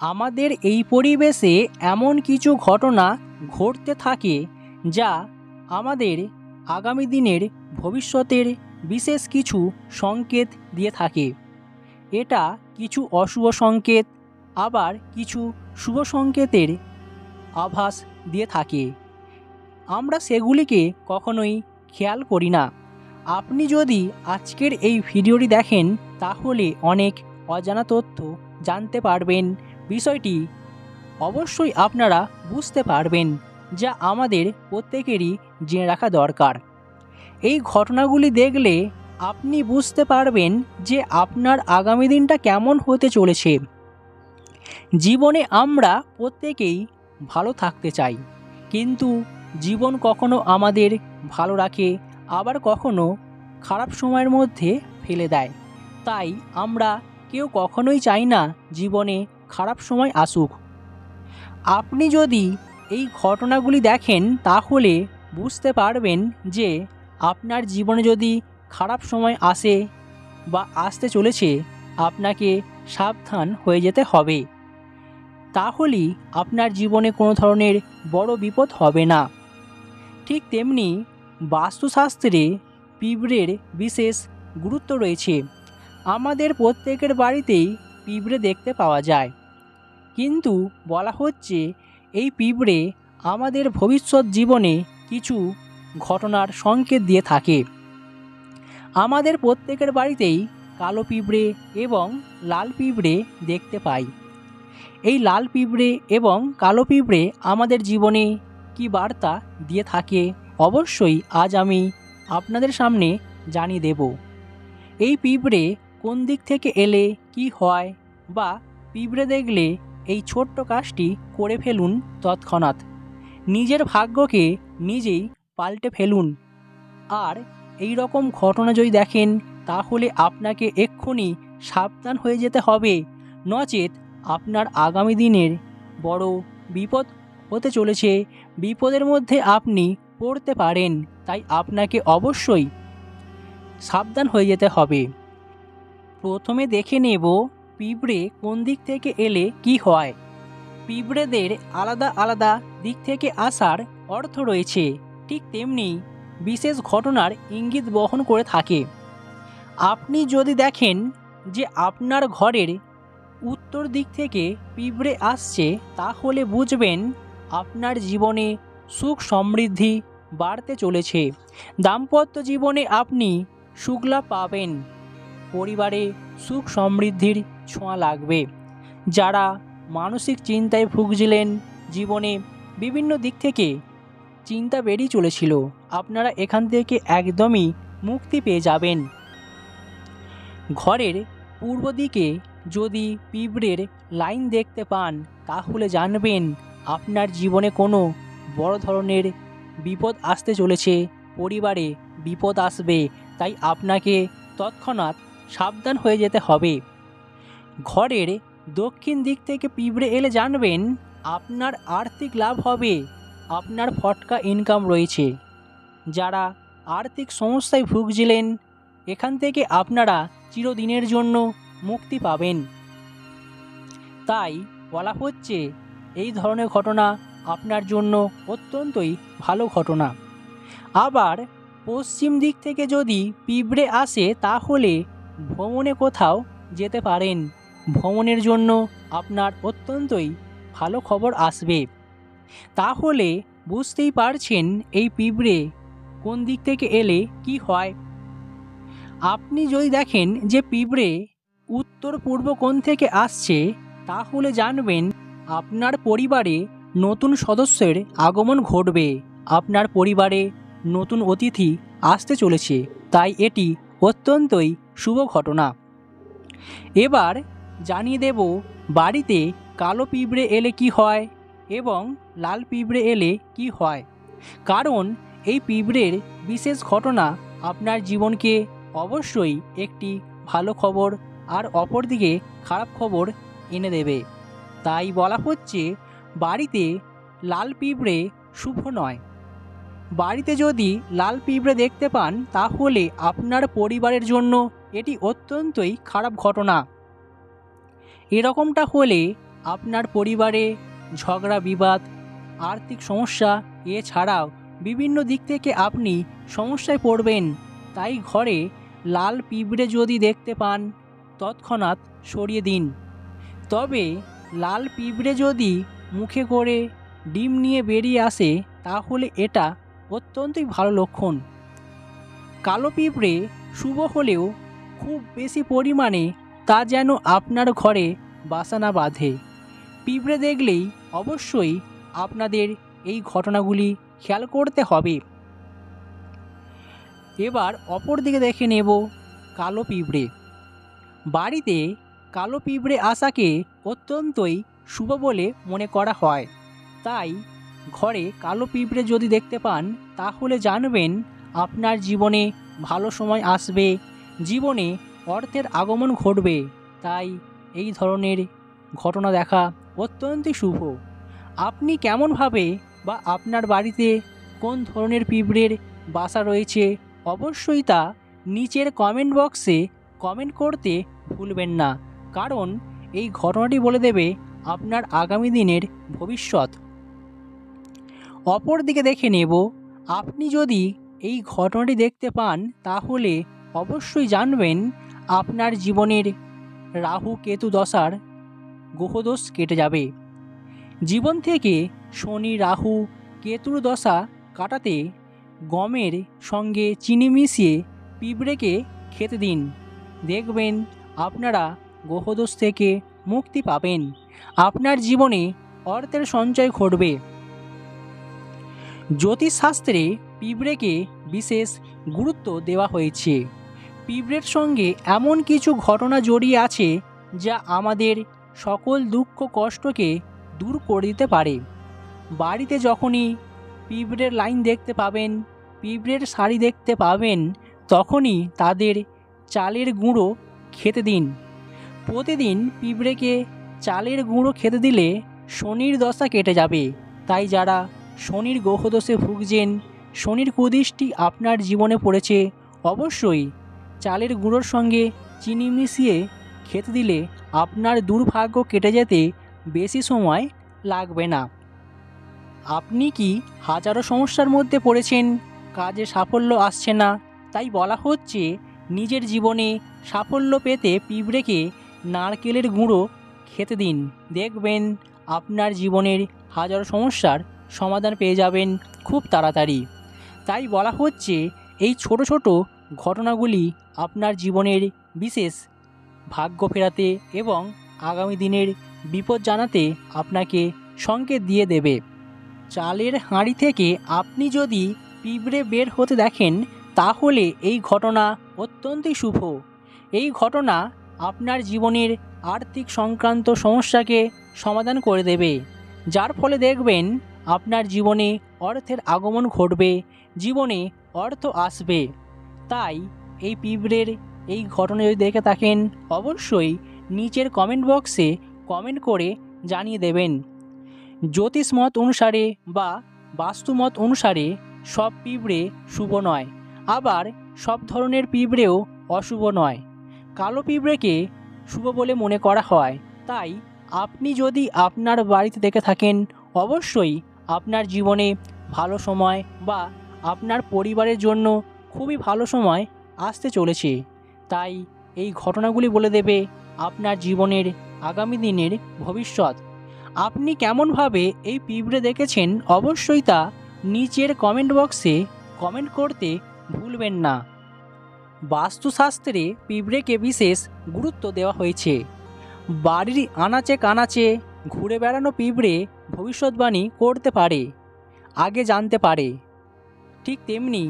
আমাদের এই পরিবেশে এমন কিছু ঘটনা ঘটতে থাকে যা আমাদের আগামী দিনের ভবিষ্যতের বিশেষ কিছু সংকেত দিয়ে থাকে। এটা কিছু অশুভ সংকেত, আবার কিছু শুভ সংকেতের আভাস দিয়ে থাকে। আমরা সেগুলিকে কখনোই খেয়াল করি না। আপনি যদি আজকের এই ভিডিওটি দেখেন, তাহলে অনেক অজানা তথ্য জানতে পারবেন। বিষয়টি অবশ্যই আপনারা বুঝতে পারবেন যা আমাদের প্রত্যেকেরই জেনে রাখা দরকার। এই ঘটনাগুলি দেখলে আপনি বুঝতে পারবেন যে আপনার আগামী দিনটা কেমন হতে চলেছে। জীবনে আমরা প্রত্যেকেই ভালো থাকতে চাই, কিন্তু জীবন কখনো আমাদের ভালো রাখে, আবার কখনো খারাপ সময়ের মধ্যে ফেলে দেয়। তাই আমরা কেউ কখনোই চাই না জীবনে খারাপ সময় আসুক। আপনি যদি এই ঘটনাগুলি দেখেন, তাহলে বুঝতে পারবেন যে আপনার জীবনে যদি খারাপ সময় আসে বা আসতে চলেছে, আপনাকে সাবধান হয়ে যেতে হবে। তাহলেই আপনার জীবনে কোনো ধরনের বড় বিপদ হবে না। ঠিক তেমনি বাস্তুশাস্ত্রে পিঁপড়ের বিশেষ গুরুত্ব রয়েছে। আমাদের প্রত্যেকের বাড়িতেই পিঁপড়ে দেখতে পাওয়া যায়। কিন্তু বলা হচ্ছে এই পিঁপড়ে আমাদের ভবিষ্যৎ জীবনে কিছু ঘটনার সংকেত দিয়ে থাকে। আমাদের প্রত্যেকের বাড়িতেই কালো পিঁপড়ে এবং লাল পিঁপড়ে দেখতে পাই। এই লাল পিঁপড়ে এবং কালো পিঁপড়ে আমাদের জীবনে কি বার্তা দিয়ে থাকে অবশ্যই আজ আমি আপনাদের সামনে জানিয়ে দেব। এই পিঁপড়ে কোন দিক থেকে এলে কি হয় বা পিঁপড়ে দেখলে এই ছোট্ট কাজটি করে ফেলুন তৎক্ষণাৎ। নিজের ভাগ্যকে নিজেই পাল্টে ফেলুন। আর এই রকম ঘটনা যদি দেখেন, তাহলে আপনাকে এক্ষুনি সাবধান হয়ে যেতে হবে। নচেত আপনার আগামী দিনের বড় বিপদ হতে চলেছে। বিপদের মধ্যে আপনি পড়তে পারেন, তাই আপনাকে অবশ্যই সাবধান হয়ে যেতে হবে। প্রথমে দেখে নেব পিঁপড়ে কোন দিক থেকে এলে কি হয়? পিঁপড়েদের আলাদা আলাদা দিক থেকে আসার অর্থ রয়েছে, ঠিক তেমনি বিশেষ ঘটনার ইঙ্গিত বহন করে থাকে। আপনি যদি দেখেন যে আপনার ঘরের উত্তর দিক থেকে পিঁপড়ে আসছে, তাহলে বুঝবেন আপনার জীবনে সুখ সমৃদ্ধি বাড়তে চলেছে। দাম্পত্য জীবনে আপনি সুখলাভ পাবেন। পরিবারে সুখ সমৃদ্ধির ছোঁয়া লাগবে। যারা মানসিক চিন্তায় ভুগছিলেন জীবনে বিভিন্ন দিক থেকে চিন্তা বেরিয়ে চলেছিল, আপনারা এখান থেকে একদমই মুক্তি পেয়ে যাবেন। ঘরের পূর্ব দিকে যদি পিঁপড়ের লাইন দেখতে পান, তাহলে জানবেন আপনার জীবনে কোনো বড় ধরনের বিপদ আসতে চলেছে, পরিবারে বিপদ আসবে, তাই আপনাকে তৎক্ষণাৎ সাবধান হয়ে যেতে হবে। ঘরের দক্ষিণ দিক থেকে পিঁপড়ে এলে জানবেন, আপনার আর্থিক লাভ হবে, আপনার ফটকা ইনকাম রয়েছে। যারা আর্থিক সমস্যায় ভুগছিলেন, এখান থেকে আপনারা চিরদিনের জন্য মুক্তি পাবেন। তাই বলা হচ্ছে, এই ধরনের ঘটনা আপনার জন্য অত্যন্তই ভালো ঘটনা। আবার পশ্চিম দিক থেকে যদি পিঁপড়ে আসে, তাহলে ভ্রমণে কোথাও যেতে পারেন। ভ্রমণের জন্য আপনার অত্যন্তই ভালো খবর আসবে। তাহলে বুঝতেই পারছেন এই পিঁপড়ে কোন দিক থেকে এলে কি হয়। আপনি যদি দেখেন যে পিঁপড়ে উত্তর পূর্ব কোণ থেকে আসছে, তাহলে জানবেন আপনার পরিবারে নতুন সদস্যের আগমন ঘটবে। আপনার পরিবারে নতুন অতিথি আসতে চলেছে, তাই এটি অত্যন্তই শুভ ঘটনা। এবার জানিয়ে দেব বাড়িতে কালো পিঁপড়ে এলে কি হয় এবং লাল পিঁপড়ে এলে কি হয়। কারণ এই পিঁপড়ের বিশেষ ঘটনা আপনার জীবনকে অবশ্যই একটি ভালো খবর আর অপরদিকে খারাপ খবর এনে দেবে। তাই বলা হচ্ছে বাড়িতে লাল পিঁপড়ে শুভ নয়। বাড়িতে যদি লাল পিঁপড়ে দেখতে পান তাহলে আপনার পরিবারের জন্য এটি অত্যন্তই খারাপ ঘটনা। এরকমটা হলে আপনার পরিবারে ঝগড়া, বিবাদ, আর্থিক সমস্যা, এছাড়াও বিভিন্ন দিক থেকে আপনি সমস্যায় পড়বেন। তাই ঘরে লাল পিঁপড়ে যদি দেখতে পান, তৎক্ষণাৎ সরিয়ে দিন। তবে লাল পিঁপড়ে যদি মুখে করে ডিম নিয়ে বেরিয়ে আসে, তাহলে এটা অত্যন্তই ভালো লক্ষণ। কালো পিঁপড়ে শুভ হলেও খুব বেশি পরিমাণে তা যেন আপনার ঘরে বাসা না বাঁধে। পিঁপড়ে দেখলেই অবশ্যই আপনাদের এই ঘটনাগুলি খেয়াল করতে হবে। এবার অপর দিকে দেখে নেব কালো পিঁপড়ে। বাড়িতে কালো পিঁপড়ে আসাকে অত্যন্তই শুভ বলে মনে করা হয়। তাই ঘরে কালো পিঁপড়ে যদি দেখতে পান, তাহলে জানবেন আপনার জীবনে ভালো সময় আসবে জীবনে অর্থের আগমন ঘটবে। তাই এই ধরনের ঘটনা দেখা অত্যন্তই শুভ। আপনি কেমনভাবে বা আপনার বাড়িতে কোন ধরনের পিঁপড়ের বাসা রয়েছে অবশ্যই তা নিচের কমেন্ট বক্সে কমেন্ট করতে ভুলবেন না। কারণ এই ঘটনাটি বলে দেবে আপনার আগামী দিনের ভবিষ্যৎ। অপর দিকে দেখে নেব, আপনি যদি এই ঘটনাটি দেখতে পান তাহলে অবশ্যই জানবেন, আপনার জীবনের রাহু কেতু দশার গ্রহদোষ কেটে যাবে। জীবন থেকে শনি, রাহু, কেতুর দশা কাটাতে গমের সঙ্গে চিনি মিশিয়ে পিঁপড়েকে খেতে দিন। দেখবেন আপনারা গ্রহদোষ থেকে মুক্তি পাবেন। আপনার জীবনে অর্থের সঞ্চয় ঘটবে। জ্যোতিষশাস্ত্রে পিঁপড়েকে বিশেষ গুরুত্ব দেওয়া হয়েছে। পিঁপড়ের সঙ্গে এমন কিছু ঘটনা জড়িয়ে আছে যা আমাদের সকল দুঃখ কষ্টকে দূর করে দিতে পারে। বাড়িতে যখনই পিঁপড়ের লাইন দেখতে পাবেন, পিঁপড়ের শাড়ি দেখতে পাবেন, তখনই তাদের চালের গুঁড়ো খেতে দিন। প্রতিদিন পিঁপড়েকে চালের গুঁড়ো খেতে দিলে শনির দশা কেটে যাবে। তাই যারা শনির গ্রহদোষে ভুগছেন, শনির কুদৃষ্টি আপনার জীবনে পড়েছে, অবশ্যই চালের গুঁড়োর সঙ্গে চিনি মিশিয়ে খেতে দিলে আপনার দুর্ভাগ্য কেটে যেতে বেশি সময় লাগবে না। আপনি কি হাজারো সমস্যার মধ্যে পড়েছেন, কাজে সাফল্য আসছে না, তাই বলা হচ্ছে নিজের জীবনে সাফল্য পেতে পিঁপড়েকে নারকেলের গুঁড়ো খেতে দিন। দেখবেন আপনার জীবনের হাজারো সমস্যার সমাধান পেয়ে যাবেন খুব তাড়াতাড়ি। তাই বলা হচ্ছে এই ছোট ছোট ঘটনাগুলি আপনার জীবনের বিশেষ ভাগ্য ফেরাতে এবং আগামী দিনের বিপদ জানাতে আপনাকে সংকেত দিয়ে দেবে। চালের হাঁড়ি থেকে আপনি যদি পিঁপড়ে বের হতে দেখেন, তাহলে এই ঘটনা অত্যন্তই শুভ। এই ঘটনা আপনার জীবনের আর্থিক সংক্রান্ত সমস্যাকে সমাধান করে দেবে, যার ফলে দেখবেন আপনার জীবনে অর্থের আগমন ঘটবে, জীবনে অর্থ আসবে। তাই এই পিঁপড়ের এই ঘটনা যদি দেখে থাকেন, অবশ্যই নিচের কমেন্ট বক্সে কমেন্ট করে জানিয়ে দেবেন। জ্যোতিষ মত অনুসারে বা বাস্তুমত অনুসারে সব পিঁপড়ে শুভ নয়, আবার সব ধরনের পিঁপড়েও অশুভ নয়। কালো পিঁপড়েকে শুভ বলে মনে করা হয়, তাই আপনি যদি আপনার বাড়িতে দেখে থাকেন, অবশ্যই আপনার জীবনে ভালো সময় বা আপনার পরিবারের জন্য খুবই ভালো সময় আসতে চলেছে। তাই এই ঘটনাগুলি বলে দেবে আপনার জীবনের আগামী দিনের ভবিষ্যৎ। আপনি কেমনভাবে এই পিঁপড়ে দেখেছেন অবশ্যই তা নিচের কমেন্ট বক্সে কমেন্ট করতে ভুলবেন না। বাস্তুশাস্ত্রে পিঁপড়েকে বিশেষ গুরুত্ব দেওয়া হয়েছে। বাড়ির আনাচে কানাচে ঘুরে বেড়ানো পিঁপড়ে ভবিষ্যৎবাণী করতে পারে, আগে জানতে পারে। ঠিক তেমনি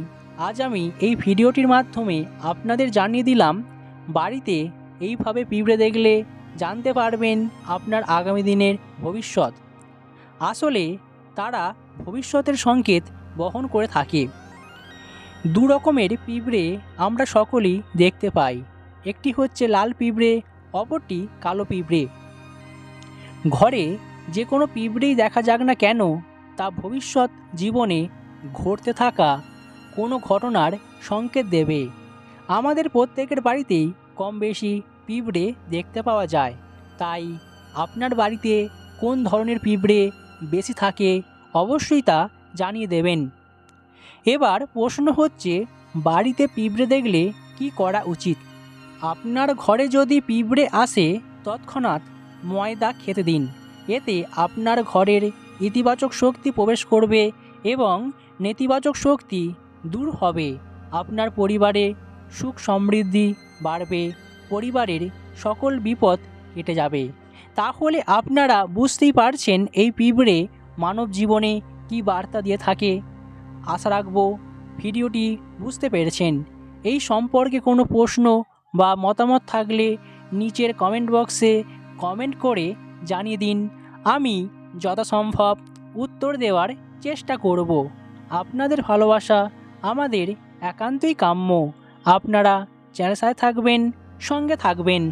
আজ আমি এই ভিডিওটির মাধ্যমে আপনাদের জানিয়ে দিলাম, বাড়িতে এইভাবে পিঁপড়ে দেখলে জানতে পারবেন আপনার আগামী দিনের ভবিষ্যৎ। আসলে তারা ভবিষ্যতের সংকেত বহন করে থাকে। দু রকমের পিঁপড়ে আমরা সকলেই দেখতে পাই। একটি হচ্ছে লাল পিঁপড়ে, অপরটি কালো পিঁপড়ে। ঘরে যে কোনো পিঁপড়েই দেখা যাক না কেন, তা ভবিষ্যৎ জীবনে ঘটতে থাকা কোনো ঘটনার সংকেত দেবে। আমাদের প্রত্যেকের বাড়িতেই কম বেশি পিঁপড়ে দেখতে পাওয়া যায়। তাই আপনার বাড়িতে কোন ধরনের পিঁপড়ে বেশি থাকে অবশ্যই তা জানিয়ে দেবেন। এবার প্রশ্ন হচ্ছে, বাড়িতে পিঁপড়ে দেখলে কি করা উচিত? আপনার ঘরে যদি পিঁপড়ে আসে, তৎক্ষণাৎ ময়দা খেতে দিন। এতে আপনার ঘরের ইতিবাচক শক্তি প্রবেশ করবে এবং নেতিবাচক শক্তি দূর হবে। আপনার পরিবারে সুখ সমৃদ্ধি বাড়বে, পরিবারের সকল বিপদ কেটে যাবে। তাহলে আপনারা বুঝতেই পারছেন এই পিঁপড়ে মানব জীবনে কি বার্তা দিয়ে থাকে। আশা রাখব ভিডিওটি বুঝতে পেরেছেন। এই সম্পর্কে কোনো প্রশ্ন বা মতামত থাকলে নিচের কমেন্ট বক্সে কমেন্ট করে জানিয়ে দিন। আমি যথাসম্ভব উত্তর দেওয়ার চেষ্টা করব। আপনাদের ভালোবাসা আমাদের একান্তই কাম্য। আপনারা চ্যানেল সাথে থাকবেন সঙ্গে থাকবেন।